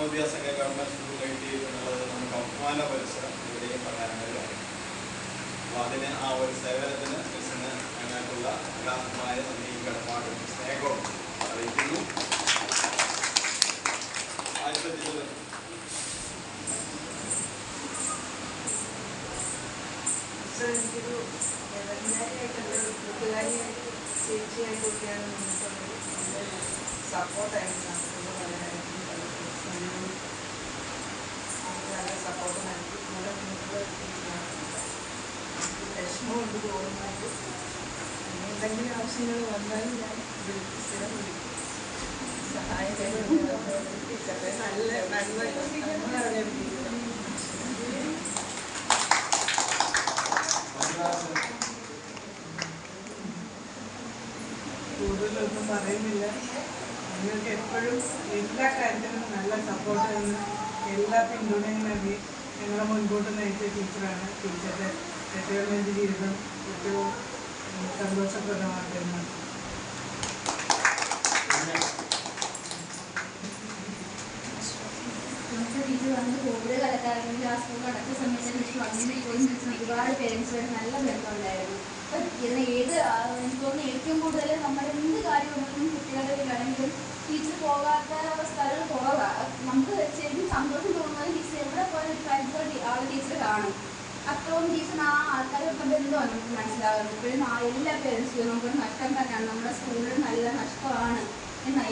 നവോദ്യാസംഘ government school കഴിഞ്ഞ് എന്നുള്ളത് നമുക്ക് അഭിമാന പരിസരം ഇവിടെയും പറയാനൊരു കാര്യം അപ്പോൾ അതിന് ആ ഒരു സേവനത്തിന് മിസ്സിന് അതിനായിട്ടുള്ള ഉദാഹരണമായ നന്ദിയും കടപ്പാടും സ്നേഹവും അറിയിക്കുന്നു. ടീച്ചർ എനിക്കൊരു ഇടനാരിയായിട്ടുള്ള ഒരു കൂട്ടുകാരിയായിട്ട് ചേച്ചിയായിട്ടൊക്കെയാണ് നമുക്കുള്ളത് സപ്പോർട്ടായിരുന്നു പലകാര്യത്തിലും പലപ്പോഴും നമുക്ക് നല്ല സപ്പോർട്ട് നൽകി കൂടെ മുന്നോട്ട് എത്തിക്കുകയാണ് എനിക്ക് എന്തെങ്കിലും ആവശ്യങ്ങൾ വന്നാലും ഞാൻ സ്ഥിരം നല്ല കൂടുതലൊന്നും പറയുന്നില്ല. നിങ്ങൾക്ക് എപ്പോഴും എല്ലാ കാര്യത്തിനും നല്ല സപ്പോർട്ട് തന്ന് എല്ലാ പിന്തുണയും നൽകി ഞങ്ങളെ മുൻപോട്ട് നയിച്ച ടീച്ചറാണ് ടീച്ചറുടെ റിട്ടയർമെന്റ് ജീവിതം ഏറ്റവും സന്തോഷപ്രദമായിരുന്നു ഒരുപാട് പേരൻസുമായിട്ട് നല്ല ബന്ധമുണ്ടായിരുന്നു. അപ്പം ഇതിന് ഏത് എനിക്ക് തോന്നുന്നു ഏറ്റവും കൂടുതൽ നമ്മുടെ എന്ത് കാര്യമാണെങ്കിലും കുട്ടികളുടെ വീട്ടിലാണെങ്കിലും ടീച്ചർ ആ ആൾക്കാരൊക്കെ ബന്ധമാണ് നമുക്ക് മനസ്സിലാകുന്നത് ഇപ്പോഴും എല്ലാ പേരൻസിലും നമുക്കൊരു നഷ്ടം തന്നെയാണ് നമ്മുടെ സ്കൂളിൽ നല്ല നഷ്ടമാണ് എന്നാൽ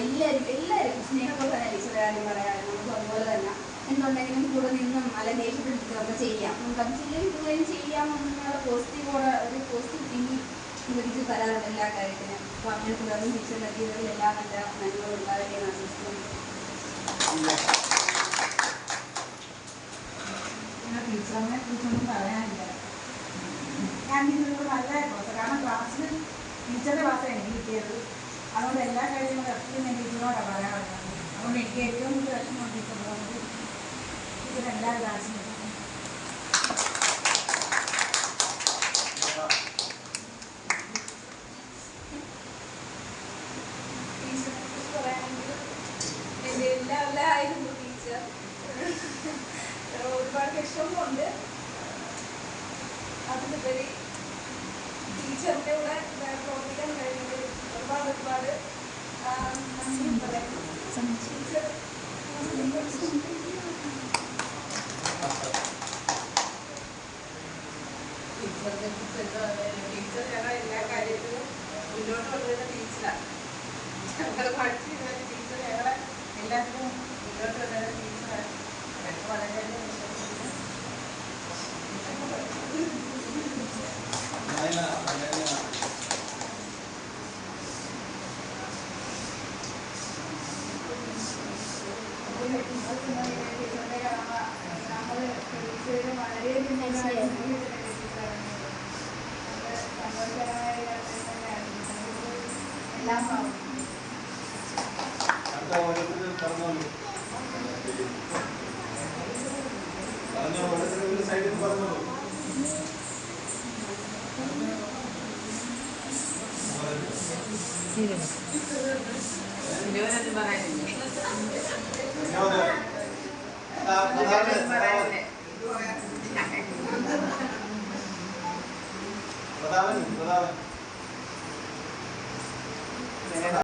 സ്നേഹത്തോടെ തന്നെ ടീച്ചറെ കാര്യം പറയാറുണ്ട് നമുക്ക് അതുപോലെ തന്നെ എന്തുണ്ടെങ്കിലും കൂടെ നിന്നും അല്ല ദേഷ്യപ്പെടുത്തിയൊക്കെ ചെയ്യാം. നമുക്ക് അത് ചില്ലയും ചെയ്യാം എന്നുള്ള പോസിറ്റീവോടെ ഒരു പോസിറ്റീവ് തിങ്കി ഇവർക്ക് തരാറുണ്ട് എല്ലാ കാര്യത്തിനും. അപ്പോൾ അങ്ങനെ തുടർന്ന് ജീവിതത്തിൽ എല്ലാ നല്ല നന്മകളും ഉണ്ടാവുകയും ആശംസിക്കുന്നു. ടീച്ചറിനെ കുറിച്ചൊന്നും പറയാനില്ല. ഞാൻ ടീച്ചറിനോട് നല്ല ക്ലാസ് കാരണം ക്ലാസ്സിൽ ടീച്ചറുടെ ക്ലാസ്സാണ് എനിക്ക് കിട്ടിയത്. അതുകൊണ്ട് എല്ലാ കാര്യങ്ങളും എപ്പോഴും ഞാൻ ടീച്ചറിനോടാണ് പറയാറുള്ളത് അതുകൊണ്ട് എനിക്ക് ഏറ്റവും കൂടുതൽ വിഷമം ടീച്ചറിനോട് ടീച്ചർ എല്ലാ ക്ലാസ്സിലും ടീച്ചറിനെ കുറിച്ച് പറയുകയാണെങ്കിൽ എന്റെ എല്ലാ എല്ലായിരുന്നു ടീച്ചർ. ഒരുപാട് വിഷമമുണ്ട്. അതിലുപരി ടീച്ചറിന്റെ കൂടെ പ്രവർത്തിക്കാൻ കഴിഞ്ഞതിൽ ഒരുപാട് ഒരുപാട് നന്ദി പറയുന്നു ടീച്ചർ ടീച്ചറിനെ കുറിച്ച് എന്താ ടീച്ചർ ഞങ്ങൾ എല്ലാ കാര്യത്തിലും മുന്നോട്ട് കൊണ്ടുവരുന്ന ടീച്ചറാണ് ഞങ്ങൾ പഠിച്ചു സൈഡിൽ നിന്ന് പറഞ്ഞോളൂ ഇരുപതെന്ന് പറയാനില്ല बतावन बतावन